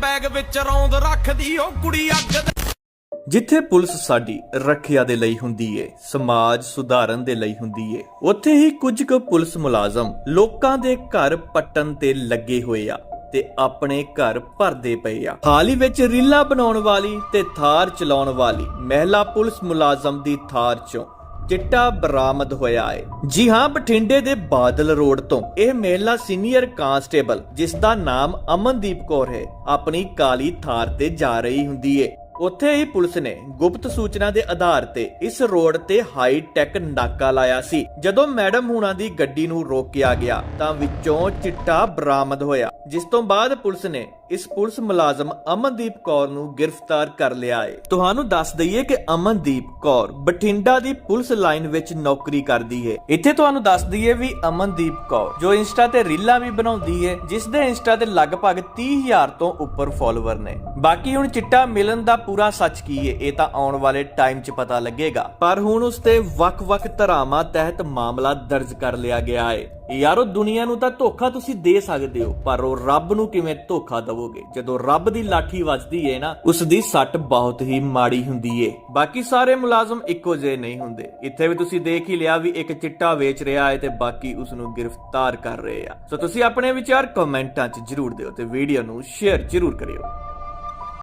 Bag ਵਿੱਚ ਰੌਂਦ ਰੱਖਦੀ ਉਹ ਕੁੜੀ ਅੱਗ ਜਿੱਥੇ ਪੁਲਿਸ ਸਾਡੀ ਰੱਖਿਆ ਦੇ ਲਈ ਹੁੰਦੀ ਏ, ਸਮਾਜ ਸੁਧਾਰਨ ਦੇ ਲਈ ਹੁੰਦੀ ਏ, ਉੱਥੇ ਹੀ ਕੁਝ ਕੁ ਪੁਲਿਸ ਮੁਲਾਜ਼ਮ ਲੋਕਾਂ ਦੇ ਘਰ ਪੱਟਣ ਤੇ ਲੱਗੇ ਹੋਏ ਆ ਤੇ ਆਪਣੇ ਘਰ ਭਰਦੇ ਪਏ ਆ। ਹਾਲ ਹੀ ਵਿੱਚ ਰੀਲਾਂ ਬਣਾਉਣ ਵਾਲੀ ਤੇ ਥਾਰ ਚਲਾਉਣ ਵਾਲੀ ਮਹਿਲਾ ਪੁਲਿਸ ਮੁਲਾਜ਼ਮ ਦੀ ਥਾਰ ਚੋਂ ਚਿੱਟਾ ਬਰਾਮਦ ਹੋਇਆ ਹੈ। ਜੀ ਹਾਂ, ਬਠਿੰਡੇ ਦੇ ਬਾਦਲ ਰੋਡ ਤੋਂ ਇਹ ਮਹਿਲਾ ਸੀਨੀਅਰ ਕਾਂਸਟੇਬਲ ਜਿਸ ਦਾ ਨਾਮ ਅਮਨਦੀਪ ਕੌਰ ਹੈ, ਆਪਣੀ ਕਾਲੀ ਥਾਰ ਤੇ ਜਾ ਰਹੀ ਹੁੰਦੀ ਹੈ ਉੱਥੇ ਹੀ ਪੁਲਿਸ ਨੇ ਗੁਪਤ ਸੂਚਨਾ ਦੇ ਆਧਾਰ ਤੇ ਇਸ ਰੋਡ ਤੇ ਹਾਈ ਟੈਕ ਨਾਕਾ ਲਾਇਆ ਸੀ। ਜਦੋਂ ਮੈਡਮ ਹੁਣਾਂ ਦੀ ਗੱਡੀ ਨੂੰ ਰੋਕਿਆ ਗਿਆ, ਤਾਂ ਵਿੱਚੋਂ ਚਿੱਟਾ ਬਰਾਮਦ ਹੋਇਆ, ਜਿਸ ਤੋਂ ਬਾਅਦ ਪੁਲਿਸ ਨੇ ਇਸ ਪੁਲਿਸ ਮੁਲਾਜ਼ਮ ਅਮਨਦੀਪ ਕੌਰ ਨੂੰ ਗ੍ਰਿਫਤਾਰ ਕਰ ਲਿਆ ਹੈ ਤੁਹਾਨੂੰ ਦੱਸ ਦਈਏ ਕਿ ਅਮਨਦੀਪ ਕੌਰ ਬਠਿੰਡਾ ਦੀ ਪੁਲਿਸ ਲਾਈਨ ਵਿੱਚ ਨੌਕਰੀ ਕਰਦੀ ਹੈ ਇੱਥੇ ਤੁਹਾਨੂੰ ਦੱਸ ਦਈਏ ਵੀ ਅਮਨਦੀਪ ਕੌਰ, ਜੋ ਇੰਸਟਾ ਤੇ ਰੀਲਾਂ ਵੀ ਬਣਾਉਂਦੀ ਹੈ ਜਿਸ ਦੇ ਇੰਸਟਾ ਤੇ ਲਗਭਗ 30000 ਤੋਂ ਉੱਪਰ ਫਾਲੋਅਰ ਨੇ। ਬਾਕੀ ਹੁਣ ਚਿੱਟਾ ਮਿਲਣ ਦਾ ਪੂਰਾ ਸੱਚ ਕੀ ਹੈ ਇਹ ਤਾਂ ਆਉਣ ਵਾਲੇ ਟਾਈਮ 'ਚ ਪਤਾ ਲੱਗੇਗਾ। ਪਰ ਹੁਣ ਉਸ ਤੇ ਵੱਖ-ਵੱਖ ਧਾਰਾਵਾਂ ਤਹਿਤ ਮਾਮਲਾ ਦਰਜ ਕਰ ਲਿਆ ਗਿਆ ਹੈ ਯਾਰੋ, ਦੁਨੀਆ ਨੂੰ ਤਾਂ ਧੋਖਾ ਤੁਸੀਂ ਦੇ ਸਕਦੇ ਹੋ, ਪਰ ਉਹ ਰੱਬ ਨੂੰ ਕਿਵੇਂ ਧੋਖਾ ਦਵੋਗੇ? ਜਦੋਂ ਰੱਬ ਦੀ ਲਾਠੀ ਵੱਜਦੀ ਏ ਨਾ, ਉਸ ਦੀ ਸੱਟ ਬਹੁਤ ਹੀ ਮਾੜੀ ਹੁੰਦੀ ਏ। ਬਾਕੀ ਸਾਰੇ ਮੁਲਾਜ਼ਮ ਇੱਕੋ ਜਿਹੇ ਨਹੀਂ ਹੁੰਦੇ। ਇੱਥੇ ਵੀ ਤੁਸੀਂ ਦੇਖ ਹੀ ਲਿਆ ਵੀ ਇੱਕ ਚਿੱਟਾ ਵੇਚ ਰਿਹਾ ਹੈ ਤੇ ਬਾਕੀ ਉਸ ਨੂੰ ਗ੍ਰਿਫਤਾਰ ਕਰ ਰਹੇ ਆ। ਸੋ ਤੁਸੀਂ ਆਪਣੇ ਵਿਚਾਰ ਕਮੈਂਟਾਂ 'ਚ ਜਰੂਰ ਦਿਓ ਤੇ ਵੀਡੀਓ ਨੂੰ ਸ਼ੇਅਰ ਜਰੂਰ ਕਰਿਓ।